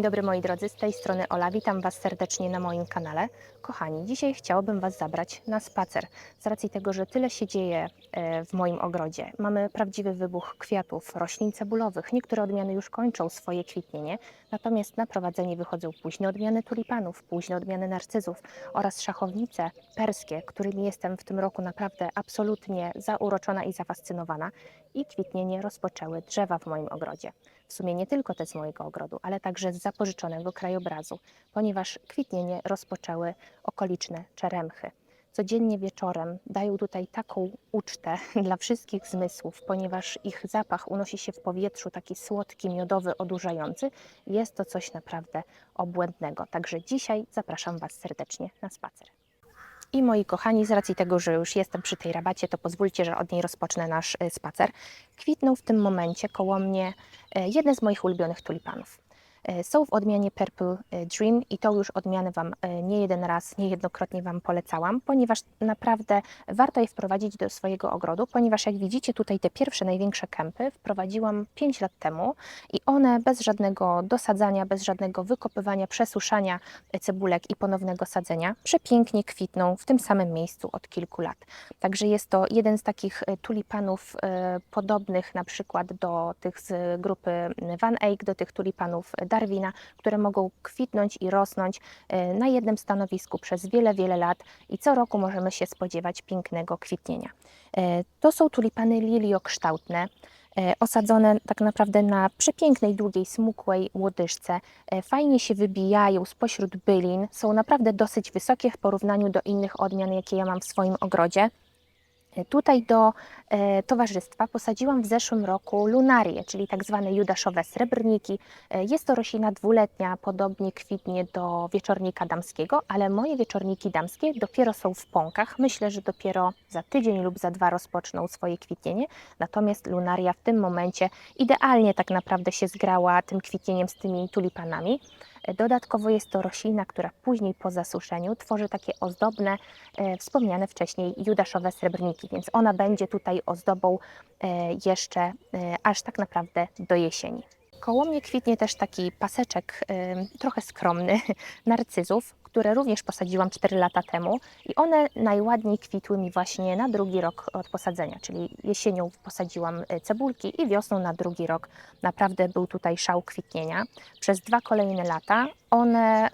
Dzień dobry moi drodzy, z tej strony Ola, witam Was serdecznie na moim kanale. Kochani, dzisiaj chciałabym Was zabrać na spacer. Z racji tego, że tyle się dzieje e, w moim ogrodzie. Mamy prawdziwy wybuch kwiatów, roślin cebulowych. Niektóre odmiany już kończą swoje kwitnienie, natomiast na prowadzenie wychodzą późne odmiany tulipanów, późne odmiany narcyzów oraz szachownice perskie, którymi jestem w tym roku naprawdę absolutnie zauroczona i zafascynowana. I kwitnienie rozpoczęły drzewa w moim ogrodzie w sumie nie tylko te z mojego ogrodu, ale także z zapożyczonego krajobrazu, ponieważ kwitnienie rozpoczęły okoliczne czeremchy. Codziennie wieczorem dają tutaj taką ucztę dla wszystkich zmysłów, ponieważ ich zapach unosi się w powietrzu, taki słodki, miodowy, odurzający. Jest to coś naprawdę obłędnego. Także dzisiaj zapraszam Was serdecznie na spacer. I moi kochani, z racji tego, że już jestem przy tej rabacie, to pozwólcie, że od niej rozpocznę nasz y, spacer. Kwitną w tym momencie koło mnie e, jedne z moich ulubionych tulipanów. E, Są w odmianie Purple e, Dream i tą już odmianę Wam e, nie jeden raz, niejednokrotnie Wam polecałam, ponieważ naprawdę warto je wprowadzić do swojego ogrodu, ponieważ jak widzicie tutaj te pierwsze, największe kępy wprowadziłam 5 lat temu i one bez żadnego dosadzania, bez żadnego wykopywania, przesuszania cebulek i ponownego sadzenia przepięknie kwitną w tym samym miejscu od kilku lat. Także jest to jeden z takich tulipanów podobnych na przykład do tych z grupy Van Eyck, do tych tulipanów Darwina, które mogą kwitnąć i rosnąć e, na jednym stanowisku przez wiele, wiele lat i co roku możemy się spodziewać pięknego kwitnienia. E, To są tulipany liliokształtne, e, osadzone tak naprawdę na przepięknej, długiej, smukłej łodyżce. Fajnie się wybijają spośród bylin, są naprawdę dosyć wysokie w porównaniu do innych odmian, jakie ja mam w swoim ogrodzie. E, Tutaj do e, towarzystwa posadziłam w zeszłym roku lunarię, czyli tak zwane judaszowe srebrniki. E, jest to roślina dwuletnia, podobnie kwitnie do wieczornika damskiego, ale moje wieczorniki damskie dopiero są w pąkach. Myślę, że dopiero za tydzień lub za dwa rozpoczną swoje kwitnienie. Natomiast lunaria w tym momencie idealnie tak naprawdę się zgrała tym kwitnieniem z tymi tulipanami. Dodatkowo jest to roślina, która później po zasuszeniu tworzy takie ozdobne, e, wspomniane wcześniej judaszowe srebrniki, więc ona będzie tutaj ozdobą e, jeszcze e, aż tak naprawdę do jesieni. Koło mnie kwitnie też taki paseczek trochę skromny narcyzów, które również posadziłam 4 lata temu i one najładniej kwitły mi właśnie na drugi rok od posadzenia, czyli jesienią posadziłam e, cebulki i wiosną na drugi rok naprawdę był tutaj szał kwitnienia. Przez dwa kolejne lata one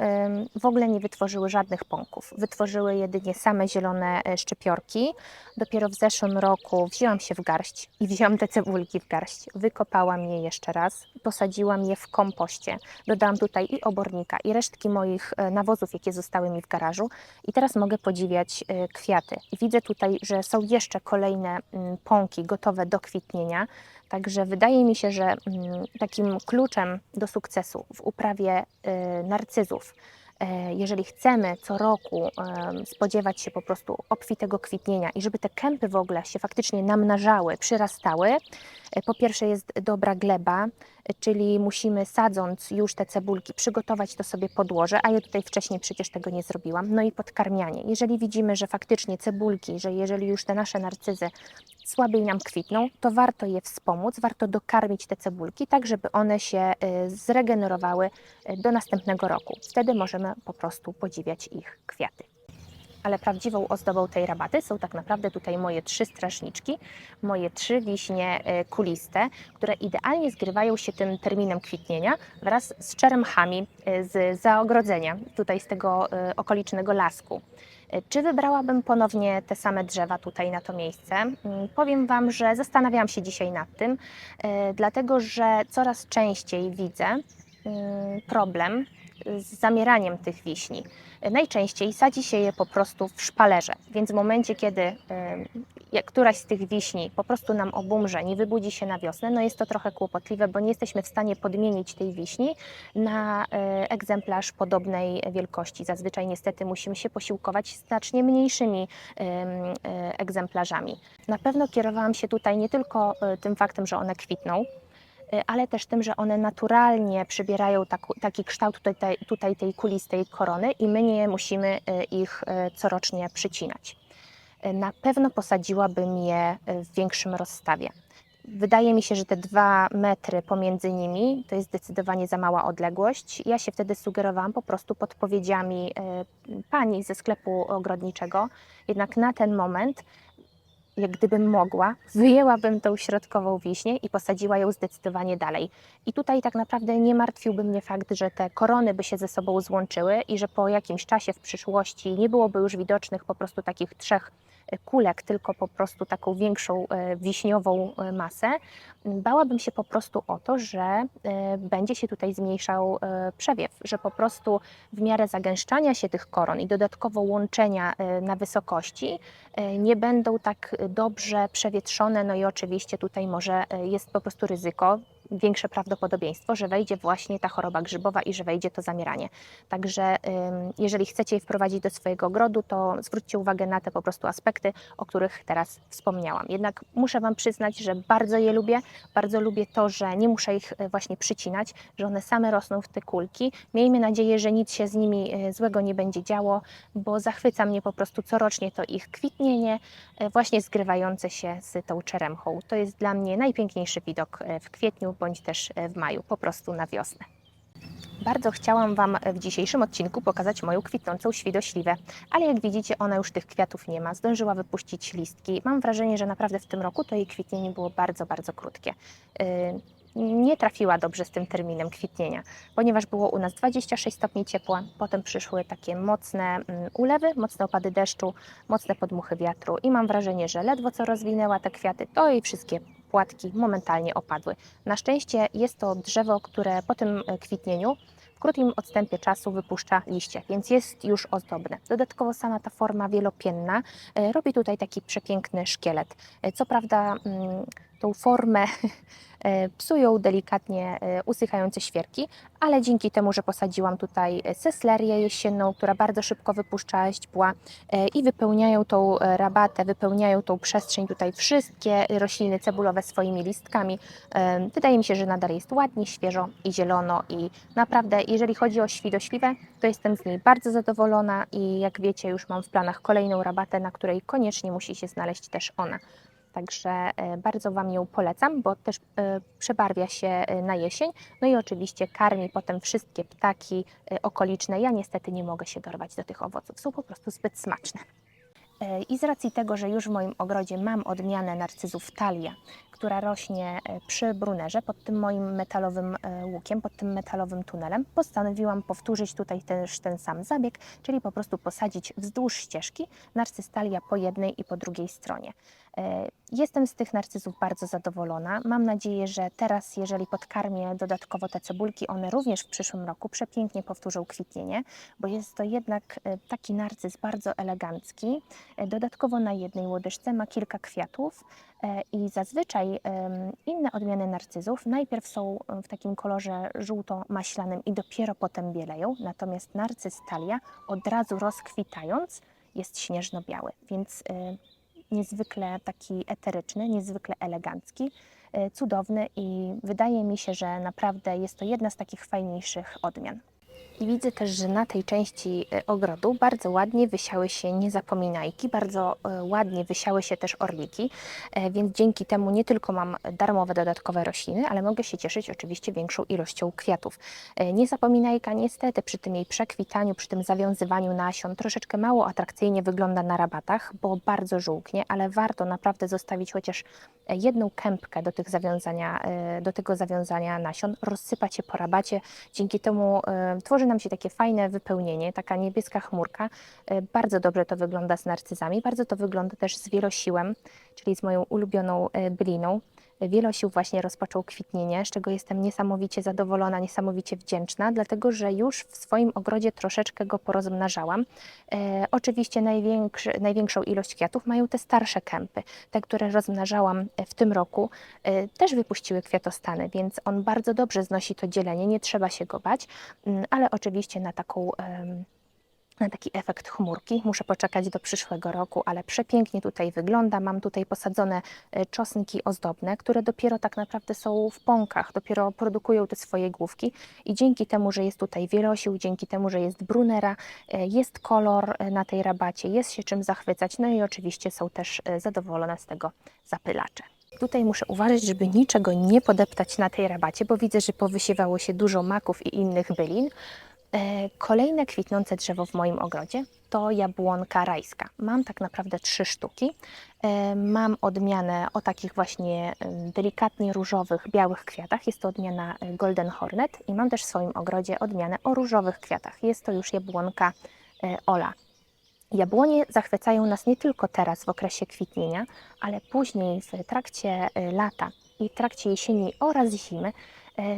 w ogóle nie wytworzyły żadnych pąków. Wytworzyły jedynie same zielone e, szczypiorki. Dopiero w zeszłym roku wzięłam się w garść i wzięłam te cebulki w garść. Wykopałam je jeszcze raz, posadziłam je w kompoście. Dodałam tutaj i obornika, i resztki moich e, nawozów, zostały mi w garażu. I teraz mogę podziwiać e, kwiaty. Widzę tutaj, że są jeszcze kolejne mm, pąki gotowe do kwitnienia. Także wydaje mi się, że mm, takim kluczem do sukcesu w uprawie y, narcyzów, jeżeli chcemy co roku em, spodziewać się po prostu obfitego kwitnienia i żeby te kępy w ogóle się faktycznie namnażały, przyrastały, e, po pierwsze jest dobra gleba, e, czyli musimy sadząc już te cebulki przygotować to sobie podłoże, a ja tutaj wcześniej przecież tego nie zrobiłam. No i podkarmianie. Jeżeli widzimy, że faktycznie cebulki, że jeżeli już te nasze narcyzy słabiej nam kwitną, to warto je wspomóc, warto dokarmić te cebulki, tak żeby one się y, zregenerowały y, do następnego roku. Wtedy możemy po prostu podziwiać ich kwiaty. Ale prawdziwą ozdobą tej rabaty są tak naprawdę tutaj moje trzy strażniczki, moje trzy wiśnie y, kuliste, które idealnie zgrywają się tym terminem kwitnienia wraz z czeremchami z zaogrodzenia, tutaj z tego okolicznego lasku. Y, Czy wybrałabym ponownie te same drzewa tutaj na to miejsce? Mm, Powiem Wam, że zastanawiałam się dzisiaj nad tym, y, dlatego że coraz częściej widzę mm, problem z zamieraniem tych wiśni. Y, Najczęściej sadzi się je po prostu w szpalerze, więc w momencie, kiedy jak któraś z tych wiśni po prostu nam obumrze, nie wybudzi się na wiosnę, no jest to trochę kłopotliwe, bo nie jesteśmy w stanie podmienić tej wiśni na y, egzemplarz podobnej wielkości. Zazwyczaj niestety musimy się posiłkować znacznie mniejszymi ym, y, egzemplarzami. Na pewno kierowałam się tutaj nie tylko y, tym faktem, że one kwitną, ale też tym, że one naturalnie przybierają taki kształt tutaj, tutaj tej kulistej korony i my nie musimy ich corocznie przycinać. Y, Na pewno posadziłabym je y, w większym rozstawie. wydaje mi się, że te dwa metry pomiędzy nimi to jest zdecydowanie za mała odległość. Ja się wtedy sugerowałam po prostu podpowiedziami e, pani ze sklepu ogrodniczego. Jednak na ten moment jak gdybym mogła, wyjęłabym tą środkową wiśnię i posadziła ją zdecydowanie dalej. I tutaj tak naprawdę nie martwiłby mnie fakt, że te korony by się ze sobą złączyły i że po jakimś czasie w przyszłości nie byłoby już widocznych po prostu takich trzech kulek, tylko po prostu taką większą e, wiśniową e, masę. Bałabym się po prostu o to, że e, będzie się tutaj zmniejszał przewiew, że po prostu w miarę zagęszczania się tych koron i dodatkowo łączenia na wysokości nie będą tak dobrze przewietrzone. No i oczywiście tutaj może jest po prostu ryzyko, większe prawdopodobieństwo, że wejdzie właśnie ta choroba grzybowa i że wejdzie to zamieranie. Także jeżeli chcecie je wprowadzić do swojego ogrodu, to zwróćcie uwagę na te po prostu aspekty, o których teraz wspomniałam. Jednak muszę Wam przyznać, że bardzo je lubię, bardzo lubię to, że nie muszę ich e, właśnie przycinać, że one same rosną w te kulki. Miejmy nadzieję, że nic się z nimi e, złego nie będzie działo, bo zachwyca mnie po prostu corocznie to ich kwitnienie, e, właśnie zgrywające się z tą czeremchą. To jest dla mnie najpiękniejszy widok w kwietniu bądź też e, w maju, po prostu na wiosnę. Bardzo chciałam Wam w dzisiejszym odcinku pokazać moją kwitnącą świdośliwę, ale jak widzicie, ona już tych kwiatów nie ma. Zdążyła wypuścić listki. Mam wrażenie, że naprawdę w tym roku to jej kwitnienie było bardzo, bardzo krótkie. Yy, Nie trafiła dobrze z tym terminem kwitnienia, ponieważ było u nas 26 stopni ciepła, potem przyszły takie mocne mm, ulewy, mocne opady deszczu, mocne podmuchy wiatru i mam wrażenie, że ledwo co rozwinęła te kwiaty, to jej wszystkie płatki momentalnie opadły. Na szczęście jest to drzewo, które po tym e, kwitnieniu w krótkim odstępie czasu wypuszcza liście, więc jest już ozdobne. Dodatkowo sama ta forma wielopienna e, robi tutaj taki przepiękny szkielet. E, Co prawda mm, tą formę e, psują delikatnie e, usychające świerki, ale dzięki temu, że posadziłam tutaj seslerię jesienną, która bardzo szybko wypuszcza źdźbła e, i wypełniają tą rabatę, wypełniają tą przestrzeń tutaj wszystkie rośliny cebulowe swoimi listkami. Wydaje mi się, że nadal jest ładnie, świeżo i zielono i naprawdę, jeżeli chodzi o świdośliwe, to jestem z niej bardzo zadowolona i jak wiecie, już mam w planach kolejną rabatę, na której koniecznie musi się znaleźć też ona. Także e, bardzo Wam ją polecam, bo też e, przebarwia się e, na jesień. No i oczywiście karmi potem wszystkie ptaki okoliczne. Ja niestety nie mogę się dorwać do tych owoców, są po prostu zbyt smaczne. I z racji tego, że już w moim ogrodzie mam odmianę narcyzów talia, która rośnie przy brunerze pod tym moim metalowym łukiem, pod tym metalowym tunelem, postanowiłam powtórzyć tutaj też ten sam zabieg, czyli po prostu posadzić wzdłuż ścieżki narcyz talia po jednej i po drugiej stronie. E, Jestem z tych narcyzów bardzo zadowolona. Mam nadzieję, że teraz, jeżeli podkarmię dodatkowo te cebulki, one również w przyszłym roku przepięknie powtórzą kwitnienie, bo jest to jednak e, taki narcyz bardzo elegancki. E, Dodatkowo na jednej łodyżce ma kilka kwiatów i zazwyczaj inne odmiany narcyzów najpierw są w takim kolorze żółto-maślanym i dopiero potem bieleją, natomiast narcyz talia od razu rozkwitając jest śnieżno-biały, więc niezwykle taki eteryczny, niezwykle elegancki, e, cudowny i wydaje mi się, że naprawdę jest to jedna z takich fajniejszych odmian. I widzę też, że na tej części e, ogrodu bardzo ładnie wysiały się niezapominajki, bardzo e, ładnie wysiały się też orliki, e, więc dzięki temu nie tylko mam darmowe dodatkowe rośliny, ale mogę się cieszyć oczywiście większą ilością kwiatów. Niezapominajka niestety przy tym jej przekwitaniu, przy tym zawiązywaniu nasion troszeczkę mało atrakcyjnie wygląda na rabatach, bo bardzo żółknie, ale warto naprawdę zostawić chociaż jedną kępkę do, tych zawiązania, do tego zawiązania nasion, rozsypać je po rabacie. Dzięki temu e, tworzy nam się takie fajne wypełnienie, taka niebieska chmurka. E, Bardzo dobrze to wygląda z narcyzami, bardzo to wygląda też z wielosiłem, czyli z moją ulubioną e, byliną. Wielosił właśnie rozpoczął kwitnienie, z czego jestem niesamowicie zadowolona, niesamowicie wdzięczna, dlatego że już w swoim ogrodzie troszeczkę go porozmnażałam. E, oczywiście największą ilość kwiatów mają te starsze kępy. Te, które rozmnażałam e, w tym roku, e, też wypuściły kwiatostany, więc on bardzo dobrze znosi to dzielenie, nie trzeba się go bać, Mm, ale oczywiście na taką. na taki efekt chmurki. Muszę poczekać do przyszłego roku, ale przepięknie tutaj wygląda. Mam tutaj posadzone e, czosnki ozdobne, które dopiero tak naprawdę są w pąkach, dopiero produkują te swoje główki i dzięki temu, że jest tutaj wielosił, dzięki temu, że jest brunera, e, jest kolor e, na tej rabacie, jest się czym zachwycać, no i oczywiście są też zadowolone z tego zapylacze. Tutaj muszę uważać, żeby niczego nie podeptać na tej rabacie, bo widzę, że powysiewało się dużo maków i innych bylin. E, Kolejne kwitnące drzewo w moim ogrodzie to jabłonka rajska. Mam tak naprawdę trzy sztuki. E, Mam odmianę o takich właśnie delikatnie różowych, białych kwiatach. Jest to odmiana e, Golden Hornet i mam też w swoim ogrodzie odmianę o różowych kwiatach. Jest to już jabłonka Ola. Jabłonie zachwycają nas nie tylko teraz w okresie kwitnienia, ale później w trakcie lata i trakcie jesieni oraz zimy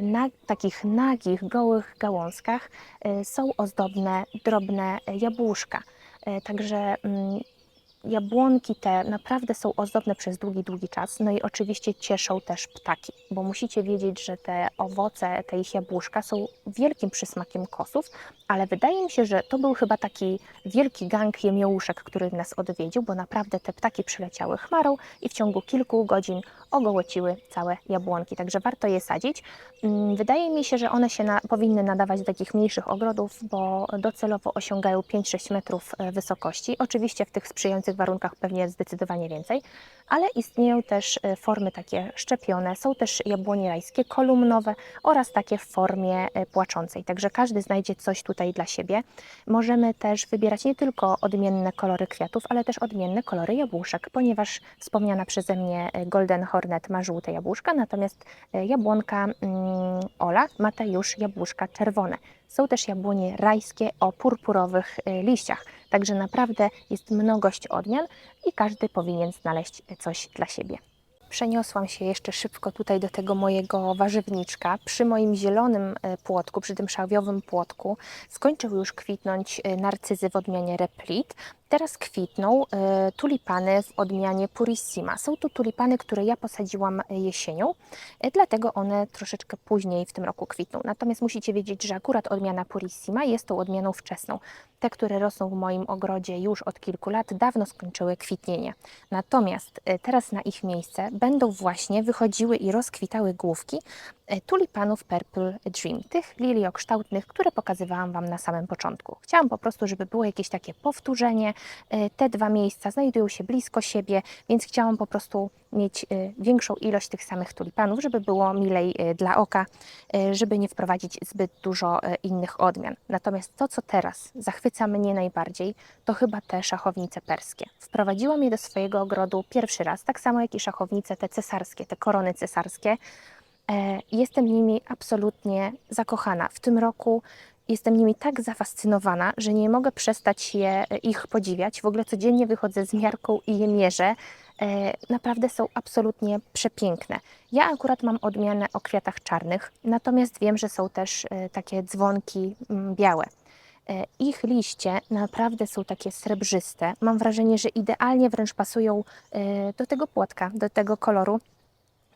na takich nagich, gołych gałązkach e, są ozdobne, drobne e, jabłuszka. E, Także mm, jabłonki te naprawdę są ozdobne przez długi, długi czas. No i oczywiście cieszą też ptaki, bo musicie wiedzieć, że te owoce, te ich jabłuszka są wielkim przysmakiem kosów, ale wydaje mi się, że to był chyba taki wielki gang jemiołuszek, który nas odwiedził, bo naprawdę te ptaki przyleciały chmarą i w ciągu kilku godzin ogołociły całe jabłonki, także warto je sadzić. Mm, Wydaje mi się, że one się na, powinny nadawać do takich mniejszych ogrodów, bo docelowo osiągają 5-6 metrów e, wysokości. Oczywiście w tych sprzyjających warunkach pewnie zdecydowanie więcej, ale istnieją też e, formy takie szczepione. Są też jabłonie rajskie, kolumnowe oraz takie w formie e, płaczącej. Także każdy znajdzie coś tutaj dla siebie. Możemy też wybierać nie tylko odmienne kolory kwiatów, ale też odmienne kolory jabłuszek, ponieważ wspomniana przeze mnie e, Golden Hornet ma żółte jabłuszka, natomiast jabłonka mm, Ola ma te już jabłuszka czerwone. Są też jabłonie rajskie o purpurowych liściach, także naprawdę jest mnogość odmian i każdy powinien znaleźć coś dla siebie. Przeniosłam się jeszcze szybko tutaj do tego mojego warzywniczka. Przy moim zielonym e, płotku, przy tym szałwiowym płotku, skończyły już kwitnąć e, narcyzy w odmianie Replit. Teraz kwitną e, tulipany w odmianie Purissima. Są to tulipany, które ja posadziłam jesienią, dlatego one troszeczkę później w tym roku kwitną. Natomiast musicie wiedzieć, że akurat odmiana Purissima jest tą odmianą wczesną. Te, które rosną w moim ogrodzie już od kilku lat, dawno skończyły kwitnienie. Natomiast teraz na ich miejsce będą właśnie wychodziły i rozkwitały główki tulipanów Purple Dream, tych liliokształtnych, które pokazywałam Wam na samym początku. Chciałam po prostu, żeby było jakieś takie powtórzenie. E, Te dwa miejsca znajdują się blisko siebie, więc chciałam po prostu mieć e, większą ilość tych samych tulipanów, żeby było milej e, dla oka, e, żeby nie wprowadzić zbyt dużo e, innych odmian. Natomiast to, co teraz zachwyca mnie najbardziej, to chyba te szachownice perskie. Wprowadziłam je do swojego ogrodu pierwszy raz, tak samo jak i szachownice te cesarskie, te korony cesarskie. E, Jestem nimi absolutnie zakochana. W tym roku jestem nimi tak zafascynowana, że nie mogę przestać je, ich podziwiać. W ogóle codziennie wychodzę z miarką i je mierzę. E, Naprawdę są absolutnie przepiękne. Ja akurat mam odmianę o kwiatach czarnych, natomiast wiem, że są też e, takie dzwonki mm, białe. Ich liście naprawdę są takie srebrzyste. Mam wrażenie, że idealnie wręcz pasują do tego płotka, do tego koloru.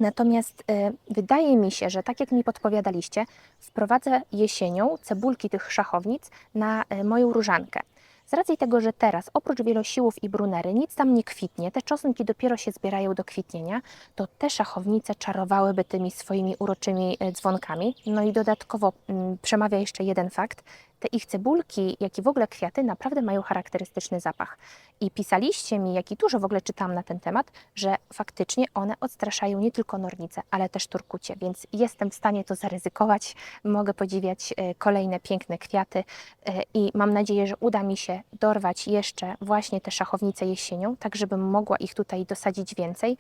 Natomiast e, wydaje mi się, że tak jak mi podpowiadaliście, wprowadzę jesienią cebulki tych szachownic na e, moją różankę. Z racji tego, że teraz oprócz wielosiłów i brunery nic tam nie kwitnie, te czosnki dopiero się zbierają do kwitnienia, to te szachownice czarowałyby tymi swoimi uroczymi e, dzwonkami. No i dodatkowo mm, przemawia jeszcze jeden fakt. Te ich cebulki, jak i w ogóle kwiaty, naprawdę mają charakterystyczny zapach. I pisaliście mi, jak i dużo w ogóle czytałam na ten temat, że faktycznie one odstraszają nie tylko nornice, ale też turkucie, więc jestem w stanie to zaryzykować. Mogę podziwiać e, kolejne piękne kwiaty e, i mam nadzieję, że uda mi się dorwać jeszcze właśnie te szachownice jesienią, tak żebym mogła ich tutaj dosadzić więcej.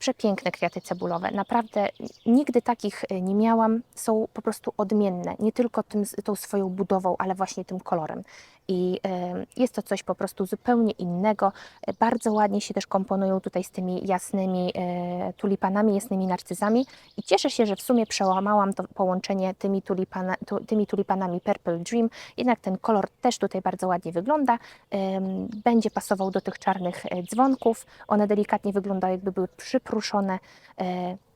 Przepiękne kwiaty cebulowe. Naprawdę nigdy takich e, nie miałam. Są po prostu odmienne. Nie tylko tym, tą swoją budową, ale właśnie tym kolorem. I e, jest to coś po prostu zupełnie innego. E, Bardzo ładnie się też komponują tutaj z tymi jasnymi e, tulipanami, jasnymi narcyzami. I cieszę się, że w sumie przełamałam to połączenie tymi, tulipana, tu, tymi tulipanami Purple Dream. Jednak ten kolor też tutaj bardzo ładnie wygląda. Będzie pasował do tych czarnych dzwonków. One delikatnie wyglądają, jakby były przypruszone.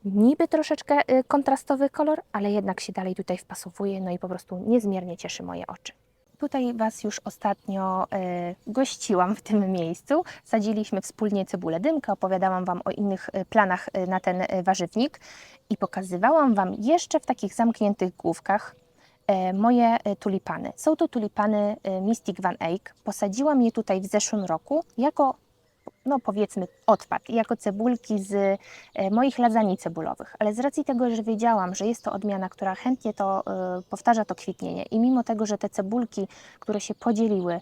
Niby troszeczkę kontrastowy kolor, ale jednak się dalej tutaj wpasowuje. No i po prostu niezmiernie cieszy moje oczy. Tutaj Was już ostatnio e, gościłam w tym miejscu. Sadziliśmy wspólnie cebulę dymkę, opowiadałam Wam o innych e, planach e, na ten warzywnik i pokazywałam Wam jeszcze w takich zamkniętych główkach moje tulipany. Są to tulipany Mystic Van Eyck. Posadziłam je tutaj w zeszłym roku jako no powiedzmy odpad, jako cebulki z e, moich lasagne cebulowych, ale z racji tego, że wiedziałam, że jest to odmiana, która chętnie to e, powtarza to kwitnienie i mimo tego, że te cebulki, które się podzieliły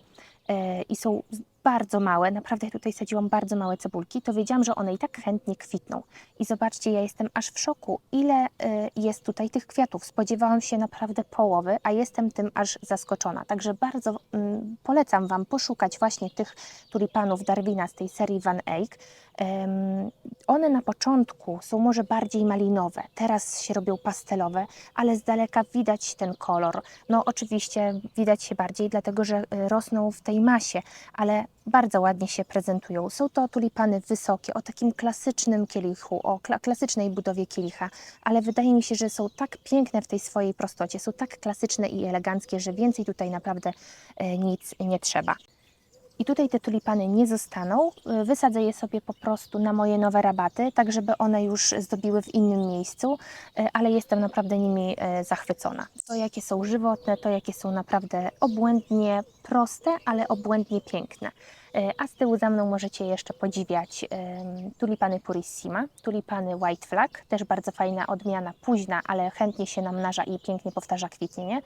e, i są bardzo małe, naprawdę ja tutaj sadziłam bardzo małe cebulki, to wiedziałam, że one i tak chętnie kwitną. I zobaczcie, ja jestem aż w szoku, ile e, jest tutaj tych kwiatów. Spodziewałam się naprawdę połowy, a jestem tym aż zaskoczona. Także bardzo mm, polecam Wam poszukać właśnie tych tulipanów Darwina z tej serii Van Eyck. Em, one na początku są może bardziej malinowe, teraz się robią pastelowe, ale z daleka widać ten kolor. No oczywiście widać się bardziej, dlatego że y, rosną w tej masie, ale bardzo ładnie się prezentują. Są to tulipany wysokie, o takim klasycznym kielichu, o kla klasycznej budowie kielicha, ale wydaje mi się, że są tak piękne w tej swojej prostocie, są tak klasyczne i eleganckie, że więcej tutaj naprawdę e, nic nie trzeba. I tutaj te tulipany nie zostaną. Y, Wysadzę je sobie po prostu na moje nowe rabaty, tak żeby one już zdobiły w innym miejscu, y, ale jestem naprawdę nimi y, zachwycona. To jakie są żywotne, to jakie są naprawdę obłędnie proste, ale obłędnie piękne. A z tyłu za mną możecie jeszcze podziwiać tulipany Purissima, tulipany White Flag, też bardzo fajna odmiana, późna, ale chętnie się namnaża i pięknie powtarza kwitnienie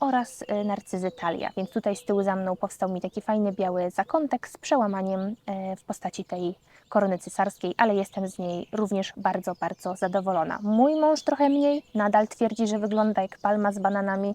oraz e, narcyzy talia. Więc tutaj z tyłu za mną powstał mi taki fajny biały zakątek z przełamaniem e, w postaci tej korony cesarskiej, ale jestem z niej również bardzo, bardzo zadowolona. Mój mąż trochę mniej, nadal twierdzi, że wygląda jak palma z bananami.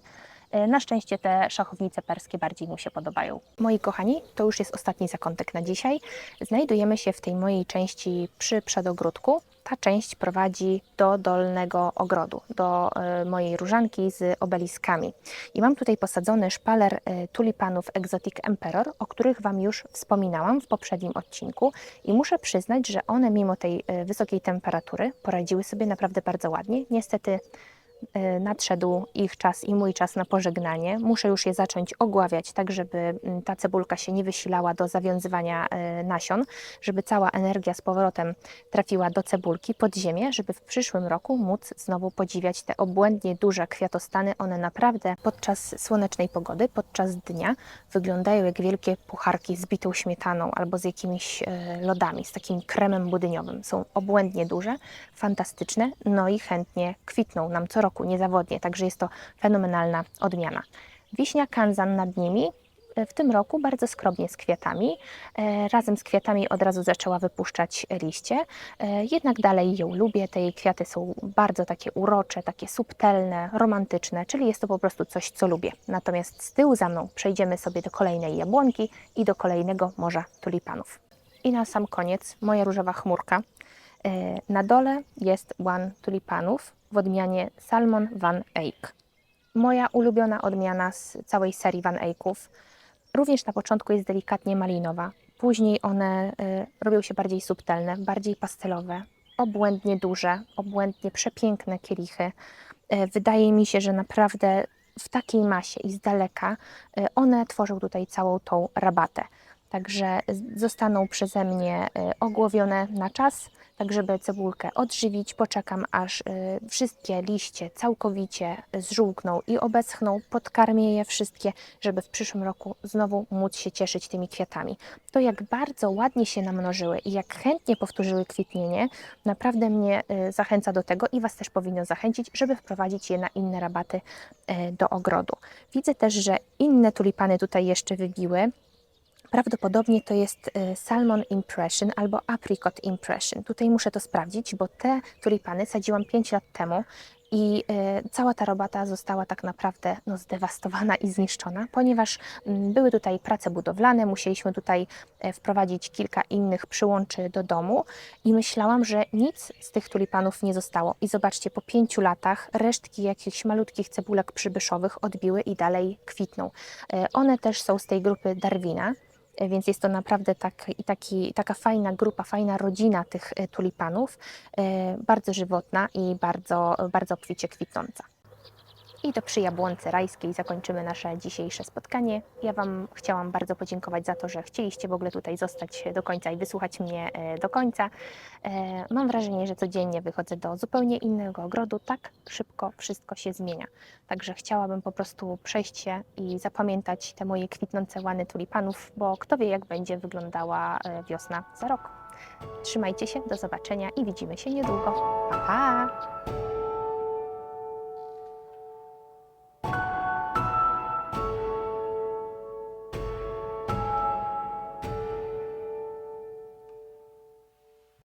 E, Na szczęście te szachownice perskie bardziej mu się podobają. Moi kochani, to już jest ostatni zakątek na dzisiaj. Znajdujemy się w tej mojej części przy przedogródku. Ta część prowadzi do dolnego ogrodu, do e, mojej różanki z obeliskami. I mam tutaj posadzony szpaler e, tulipanów Exotic Emperor, o których Wam już wspominałam w poprzednim odcinku. I muszę przyznać, że one mimo tej e, wysokiej temperatury poradziły sobie naprawdę bardzo ładnie. Niestety nadszedł ich czas i mój czas na pożegnanie. Muszę już je zacząć ogławiać, tak żeby mm, ta cebulka się nie wysilała do zawiązywania e, nasion, żeby cała energia z powrotem trafiła do cebulki pod ziemię, żeby w przyszłym roku móc znowu podziwiać te obłędnie duże kwiatostany. One naprawdę podczas słonecznej pogody, podczas dnia wyglądają jak wielkie pucharki z bitą śmietaną albo z jakimiś e, lodami, z takim kremem budyniowym. Są obłędnie duże, fantastyczne, no i chętnie kwitną nam co roku niezawodnie, także jest to fenomenalna odmiana. Wiśnia kanzan nad nimi e, w tym roku bardzo skromnie z kwiatami. E, Razem z kwiatami od razu zaczęła wypuszczać liście. E, Jednak dalej ją lubię. Te jej kwiaty są bardzo takie urocze, takie subtelne, romantyczne, czyli jest to po prostu coś, co lubię. Natomiast z tyłu za mną przejdziemy sobie do kolejnej jabłonki i do kolejnego morza tulipanów. I na sam koniec moja różowa chmurka. Na dole jest łan tulipanów w odmianie Salmon Van Eyck. Moja ulubiona odmiana z całej serii Van Eycków. Również na początku jest delikatnie malinowa, później one e, robią się bardziej subtelne, bardziej pastelowe, obłędnie duże, obłędnie przepiękne kielichy. E, Wydaje mi się, że naprawdę w takiej masie i z daleka e, one tworzą tutaj całą tą rabatę. Także zostaną przeze mnie e, ogłowione na czas, tak żeby cebulkę odżywić. Poczekam aż e, wszystkie liście całkowicie zżółkną i obeschną. Podkarmię je wszystkie, żeby w przyszłym roku znowu móc się cieszyć tymi kwiatami. To jak bardzo ładnie się namnożyły i jak chętnie powtórzyły kwitnienie, naprawdę mnie e, zachęca do tego i Was też powinno zachęcić, żeby wprowadzić je na inne rabaty do ogrodu. Widzę też, że inne tulipany tutaj jeszcze wybiły. Prawdopodobnie to jest e, Salmon Impression albo Apricot Impression. Tutaj muszę to sprawdzić, bo te tulipany sadziłam 5 lat temu i e, cała ta robata została tak naprawdę no, zdewastowana i zniszczona, ponieważ mm, były tutaj prace budowlane, musieliśmy tutaj e, wprowadzić kilka innych przyłączy do domu i myślałam, że nic z tych tulipanów nie zostało. I zobaczcie, po pięciu latach resztki jakichś malutkich cebulek przybyszowych odbiły i dalej kwitną. One też są z tej grupy Darwina. E, Więc jest to naprawdę tak, taki, taka fajna grupa, fajna rodzina tych e, tulipanów, e, bardzo żywotna i bardzo, bardzo obficie kwitnąca. I to przy Jabłonce Rajskiej zakończymy nasze dzisiejsze spotkanie. Ja Wam chciałam bardzo podziękować za to, że chcieliście w ogóle tutaj zostać do końca i wysłuchać mnie e, do końca. E, Mam wrażenie, że codziennie wychodzę do zupełnie innego ogrodu. Tak szybko wszystko się zmienia. Także chciałabym po prostu przejść się i zapamiętać te moje kwitnące łany tulipanów, bo kto wie, jak będzie wyglądała e, wiosna za rok. Trzymajcie się, do zobaczenia i widzimy się niedługo. Pa, pa!